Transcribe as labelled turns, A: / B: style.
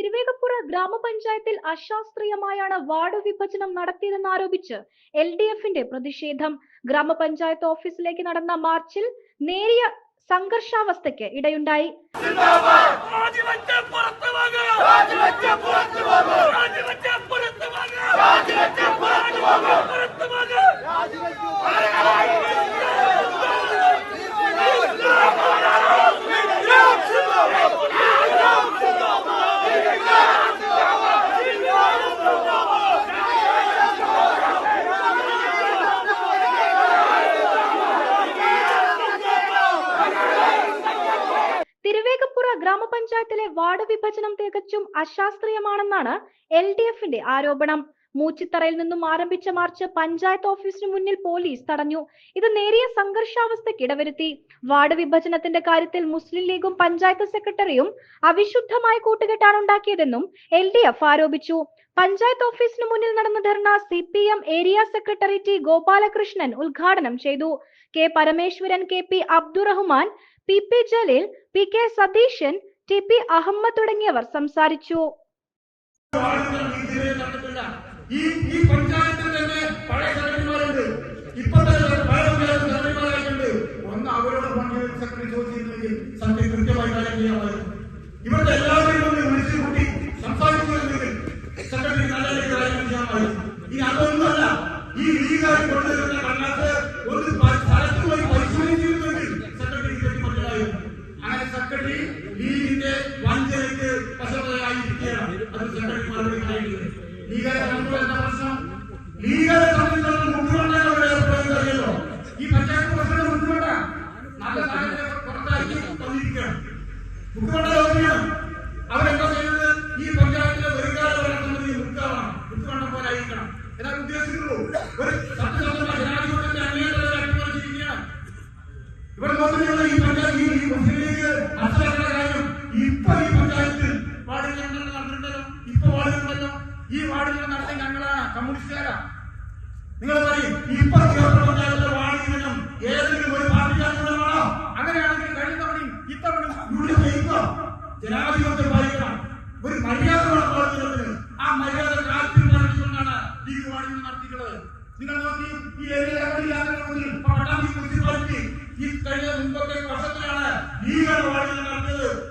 A: തിരുവേഗപ്പുറ ഗ്രാമപഞ്ചായത്തിൽ അശാസ്ത്രീയമായാണ് വാർഡ് വിഭജനം നടത്തിയതെന്നാരോപിച്ച് L D എഫിന്റെ പ്രതിഷേധം. ഗ്രാമപഞ്ചായത്ത് ഓഫീസിലേക്ക് നടന്ന മാർച്ചിൽ നേരിയ സംഘർഷാവസ്ഥയ്ക്ക് ഇടയുണ്ടായി. തിരുവേഗപ്പുറ ഗ്രാമപഞ്ചായത്തിലെ വാർഡ് വിഭജനം തികച്ചും അശാസ്ത്രീയമാണെന്നാണ് എൽ ഡി എഫിന്റെ ആരോപണം. മൂച്ചിത്തറയിൽ നിന്നും ആരംഭിച്ച മാർച്ച് പഞ്ചായത്ത് ഓഫീസിന് മുന്നിൽ പോലീസ് തടഞ്ഞു. ഇത് നേരിയ സംഘർഷാവസ്ഥയ്ക്ക് ഇടവരുത്തി. വാർഡ് വിഭജനത്തിന്റെ കാര്യത്തിൽ മുസ്ലിം ലീഗും പഞ്ചായത്ത് സെക്രട്ടറിയും അവിശുദ്ധമായ കൂട്ടുകെട്ടാണ് ഉണ്ടാക്കിയതെന്നും എൽ ഡി എഫ് ആരോപിച്ചു. പഞ്ചായത്ത് ഓഫീസിന് മുന്നിൽ നടന്ന dharna C P M area secretary T Gopalakrishnan ഉദ്ഘാടനം ചെയ്തു. K Parameswaran K P Abdurahman P P Jaleel P K Satheesan T P Ahammed തുടങ്ങിയവർ സംസാരിച്ചു.
B: ഈ തന്നെ ഒന്ന് സെക്രട്ടറി എല്ലാവരെയും കൂട്ടി സെക്രട്ടറി നല്ല രീതിയിൽ ഇനി അതൊന്നുമല്ല ഈ ലീഗായി കൊണ്ടുവരുന്ന സെക്രട്ടറി ലീഗിന്റെ വഞ്ചനയ്ക്ക് വശതയായിരിക്കുകയാണ് അത് സെക്രട്ടറി മറുപടി പറയുന്നത്. ലീഗരെ സംബന്ധിച്ചുള്ള എന്താ പ്രശ്നം? ലീഗരെ മുഖ്യമന്ത്രിയുടെ ഏർപ്പെടുന്നത് അറിയല്ലോ ഈ പഞ്ചായത്ത് പ്രസിഡന്റ് മുഖ്യമന്ത്രി നല്ല പുറത്താക്കി തന്നിരിക്കുകയാണ്. മുഖ്യമന്ത്രി ചോദിക്കണം അവരെന്താ ചെയ്യുന്നത്? ഈ പഞ്ചായത്തിലെ വരുകാല ഭരണസമിതി മുക്കാവാണ് മുഖ്യമന്ത്രി പോലെ ആയിരിക്കണം എന്നാൽ ഉദ്ദേശിക്കുള്ളൂ ഒരു സത്യസന്ധമായ ജനാധിപത്യത്തിന്റെ അട്ടിമറിച്ചിരിക്കുകയാണ് ഇവിടെ നോക്കുന്നുള്ള ഈ പഞ്ചായത്ത് ഈ ഈ മുസ്ലിം ലീഗ് ഇപ്പൊ ഈ പഞ്ചായത്തിൽ വാർഡുകൾ നടന്നിട്ടുണ്ടല്ലോ. ഇപ്പൊ വാർഡുകളുണ്ടല്ലോ ഈ വാർഡുകൾ നടത്താൻ ഞങ്ങളാണ് കമ്മ്യൂണിസ്റ്റുകാരാ. നിങ്ങൾ പറയും ഇപ്പൊ പഞ്ചായത്തിലെ വാർഡിനും ഏതെങ്കിലും ഒരു പാർട്ടിക്കാരുള്ളതാണോ അങ്ങനെയാണെങ്കിൽ കഴിഞ്ഞ തവണയും ജയിക്കുക ജനാധിപത്യം പാലിക്കണം. ഒരു മര്യാദ ആ മര്യാദ കാറ്റിൽ നടത്തിക്കൊണ്ടാണ് ഈ വാർഡുകൾ നടത്തിയിട്ടുള്ളത്. നിങ്ങൾ നോക്കി ഈ പട്ടാമ്പി മുനിസിപ്പാലിറ്റി ഈ കഴിഞ്ഞ മുമ്പത്തെ വർഷത്തിലാണ് ഈ വാർഡുകൾ നടത്തിയത്.